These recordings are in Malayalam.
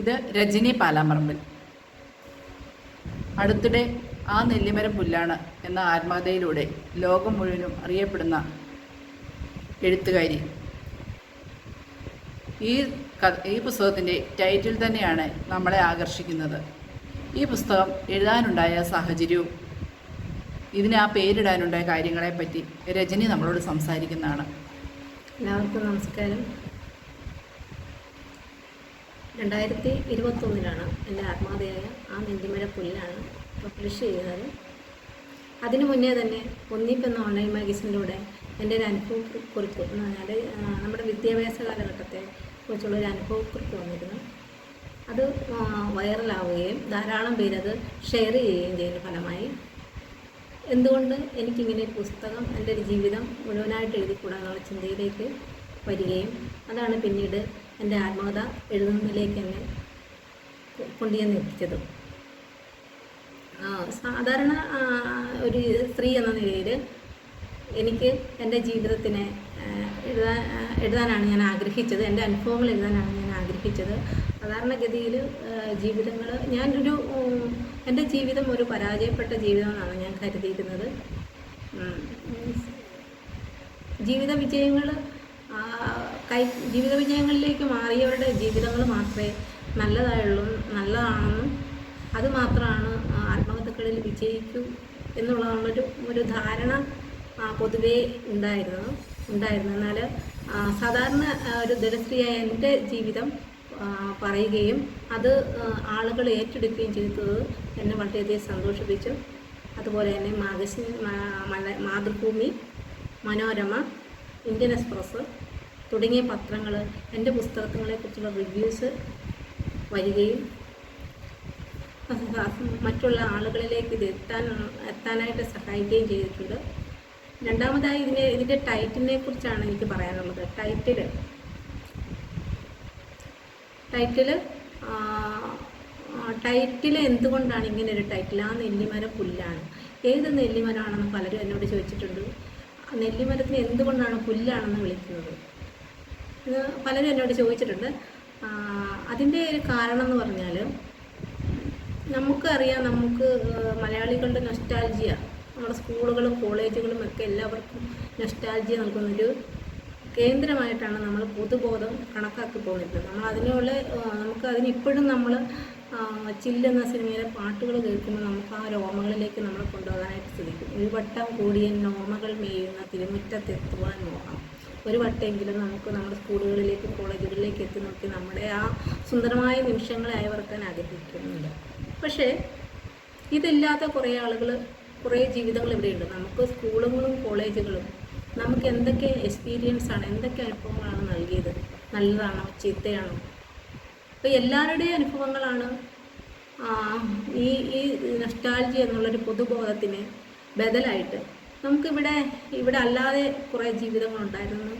ഇത് രജനി പാലാമറമ്പിൽ. അടുത്തിടെ ആ നെല്ലിമരം പുല്ലാണ് എന്ന ആത്മകഥയിലൂടെ ലോകം മുഴുവനും അറിയപ്പെടുന്ന എഴുത്തുകാരി. ഈ ഈ പുസ്തകത്തിന്റെ ടൈറ്റിൽ തന്നെയാണ് നമ്മളെ ആകർഷിക്കുന്നത്. ഈ പുസ്തകം എഴുതാനുണ്ടായ സാഹചര്യവും ഇതിന് ആ പേരിടാനുണ്ടായ കാര്യങ്ങളെപ്പറ്റി രജനി നമ്മളോട് സംസാരിക്കുന്നതാണ്. എല്ലാവർക്കും നമസ്കാരം. രണ്ടായിരത്തി ഇരുപത്തൊന്നിലാണ് എന്റെ ആത്മകഥയായ ആ നെഞ്ചിമര പുല്ലാണ് പബ്ലിഷ് ചെയ്യുന്നത് അതിനു മുന്നേ തന്നെ ഒന്നിപ്പ് എന്ന ഓൺലൈൻ മാഗസിനിലൂടെ എന്റെ ഒരു അനുഭവ കുറിപ്പ് എന്ന് പറഞ്ഞാൽ നമ്മുടെ വിദ്യാഭ്യാസ കാലഘട്ടത്തെ കുറിച്ചുള്ള ഒരു അനുഭവ കുറിപ്പ് വന്നിരുന്നു. അത് വൈറലാവുകയും ധാരാളം പേരത് ഷെയർ ചെയ്യുകയും ചെയ്യുന്ന ഫലമായി. എന്തുകൊണ്ട് എനിക്കിങ്ങനെ ഒരു പുസ്തകം എന്റെ ഒരു ജീവിതം മുഴുവനായിട്ട് എഴുതിക്കൂടാന്നുള്ള ചിന്തയിലേക്ക് വരികയും അതാണ് പിന്നീട് എന്റെ ആത്മകഥ എഴുതുന്നതിലേക്ക് എന്നെ കൊണ്ടു കൊണ്ടുചെന്ന് എത്തിച്ചത് സാധാരണ ഒരു സ്ത്രീ എന്ന നിലയിൽ എനിക്ക് എന്റെ ജീവിതത്തിനെ എഴുതാൻ എഴുതാനാണ് ഞാൻ ആഗ്രഹിച്ചത്. എന്റെ അനുഭവങ്ങൾ എഴുതാനാണ് ഞാൻ ആഗ്രഹിച്ചത്. സാധാരണഗതിയിൽ ജീവിതങ്ങൾ ഞാനൊരു എന്റെ ജീവിതം ഒരു പരാജയപ്പെട്ട ജീവിതമെന്നാണ് ഞാൻ കരുതിയിരുന്നത്. ജീവിത വിജയങ്ങൾ കൈ ജീവിത വിജയങ്ങളിലേക്ക് മാറിയവരുടെ ജീവിതങ്ങൾ മാത്രമേ നല്ലതായുള്ളൂ നല്ലതാണെന്നും അത് മാത്രമാണ് ആത്മകഥകളിൽ വിജയിക്കൂ എന്നുള്ളതാണൊരു ഒരു ധാരണ പൊതുവേ ഉണ്ടായിരുന്നു ഉണ്ടായിരുന്നു. എന്നാൽ സാധാരണ ഒരു ദരിദ്രിയായ എന്റെ ജീവിതം പറയുകയും അത് ആളുകൾ ഏറ്റെടുക്കുകയും ചെയ്തത് എന്നെ വളരെയധികം സന്തോഷിപ്പിച്ചു. അതുപോലെ തന്നെ magazine Mathrubhumi Manorama Indian Express തുടങ്ങിയ പത്രങ്ങൾ എന്റെ പുസ്തകങ്ങളെക്കുറിച്ചുള്ള റിവ്യൂസ് വരികയും മറ്റുള്ള ആളുകളിലേക്ക് ഇത് എത്താൻ എത്താനായിട്ട് സഹായിക്കുകയും ചെയ്തിട്ടുണ്ട്. രണ്ടാമതായി ഇതിനെ ഇതിന്റെ ടൈറ്റിലിനെ കുറിച്ചാണ് എനിക്ക് പറയാനുള്ളത്. ടൈറ്റിൽ ടൈറ്റിൽ ടൈറ്റിൽ എന്തുകൊണ്ടാണ് ഇങ്ങനെ ഒരു ടൈറ്റിൽ ആ നെല്ലിമരം പുല്ലാണ്. ഏത് നെല്ലിമരമാണെന്ന് പലരും എന്നോട് ചോദിച്ചിട്ടുണ്ട്. നെല്ലിമരത്തിന് എന്തുകൊണ്ടാണ് പുല്ലാണെന്ന് വിളിക്കുന്നത്? ഇത് പലരും എന്നോട് ചോദിച്ചിട്ടുണ്ട്. അതിന്റെ ഒരു കാരണം എന്ന് പറഞ്ഞാൽ നമുക്കറിയാം നമുക്ക് മലയാളികളുടെ നൊസ്റ്റാൾജിയ നമ്മുടെ സ്കൂളുകളും കോളേജുകളും ഒക്കെ എല്ലാവർക്കും നൊസ്റ്റാൾജിയ നൽകുന്നൊരു കേന്ദ്രമായിട്ടാണ് നമ്മൾ പൊതുബോധം കണക്കാക്കി പോകുന്നത് നമ്മൾ അതിനുള്ള നമുക്ക് അതിന് ഇപ്പോഴും നമ്മൾ ചില്ലെന്ന സിനിമയിലെ പാട്ടുകൾ കേൾക്കുമ്പോൾ നമുക്ക് ആ ഓർമ്മകളിലേക്ക് നമ്മൾ കൊണ്ടുപോകാനായിട്ട് ശ്രമിക്കും ഒരു വട്ടം കൂടിയ നോമകൾ മേയുന്ന തിരുമുറ്റത്തെത്തുവാൻ മോഹം. ഒരു വട്ടമെങ്കിലും നമുക്ക് നമ്മുടെ സ്കൂളുകളിലേക്കും കോളേജുകളിലേക്ക് എത്തി നോക്കി നമ്മുടെ ആ സുന്ദരമായ നിമിഷങ്ങളെ അയവർക്കാൻ ആഗ്രഹിക്കുന്നുണ്ട്. പക്ഷേ ഇതില്ലാത്ത കുറേ ആളുകൾ കുറേ ജീവിതങ്ങൾ ഇവിടെയുണ്ട്. നമുക്ക് സ്കൂളുകളും കോളേജുകളും നമുക്ക് എന്തൊക്കെ എക്സ്പീരിയൻസ് ആണ് എന്തൊക്കെ അനുഭവങ്ങളാണ് നൽകിയത്? നല്ലതാണോ? ചീത്തയാണോ? അപ്പോൾ എല്ലാവരുടെയും അനുഭവങ്ങളാണ് ഈ ഈ നഷ്ടാൽജി എന്നുള്ളൊരു പൊതുബോധത്തിന് ബദലായിട്ട് നമുക്കിവിടെ ഇവിടെ ഇവിടെ അല്ലാതെ കുറേ ജീവിതങ്ങളുണ്ടായിരുന്നു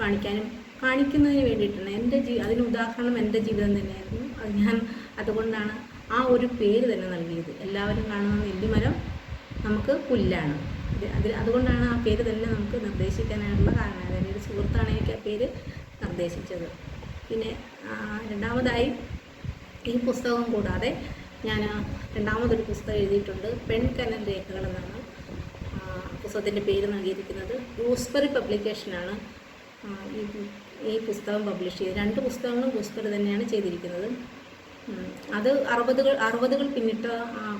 കാണിക്കാനും കാണിക്കുന്നതിന് വേണ്ടിയിട്ടാണ്. എന്റെ ജീ അതിന് ഉദാഹരണം എന്റെ ജീവിതം തന്നെയായിരുന്നു. അത് ഞാൻ അതുകൊണ്ടാണ് ആ ഒരു പേര് തന്നെ നൽകിയത്. എല്ലാവരും കാണുന്ന നെല്ലിമരം നമുക്ക് പുല്ലാണ്. അതിൽ അത് അതുകൊണ്ടാണ് ആ പേര് തന്നെ നമുക്ക് നിർദ്ദേശിക്കാനായിട്ടുള്ള കാരണം. അതായത് ഒരു സുഹൃത്താണ് എനിക്ക് ആ പേര് നിർദ്ദേശിച്ചത്. പിന്നെ രണ്ടാമതായി ഈ പുസ്തകം കൂടാതെ ഞാൻ രണ്ടാമതൊരു പുസ്തകം എഴുതിയിട്ടുണ്ട്. പെൺകനൽ രേഖകൾ എന്നാണ് പുസ്തകത്തിന്റെ പേര് നൽകിയിരിക്കുന്നത് ഗൂസ്ബറി പബ്ലിക്കേഷനാണ് ഈ ഈ പുസ്തകം പബ്ലിഷ് ചെയ്തത്. രണ്ട് പുസ്തകങ്ങളും ഗൂസ്ബറി തന്നെയാണ് ചെയ്തിരിക്കുന്നത്. അത് അറുപതുകൾ അറുപതുകൾ പിന്നിട്ട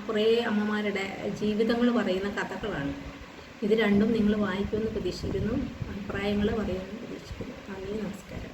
കുറേ അമ്മമാരുടെ ജീവിതങ്ങൾ പറയുന്ന കഥകളാണ്. ഇത് രണ്ടും നിങ്ങൾ വായിക്കുമെന്ന് പ്രതീക്ഷിക്കുന്നു. അഭിപ്രായങ്ങൾ പറയുമെന്ന് പ്രതീക്ഷിക്കുന്നു. നന്ദി നമസ്കാരം.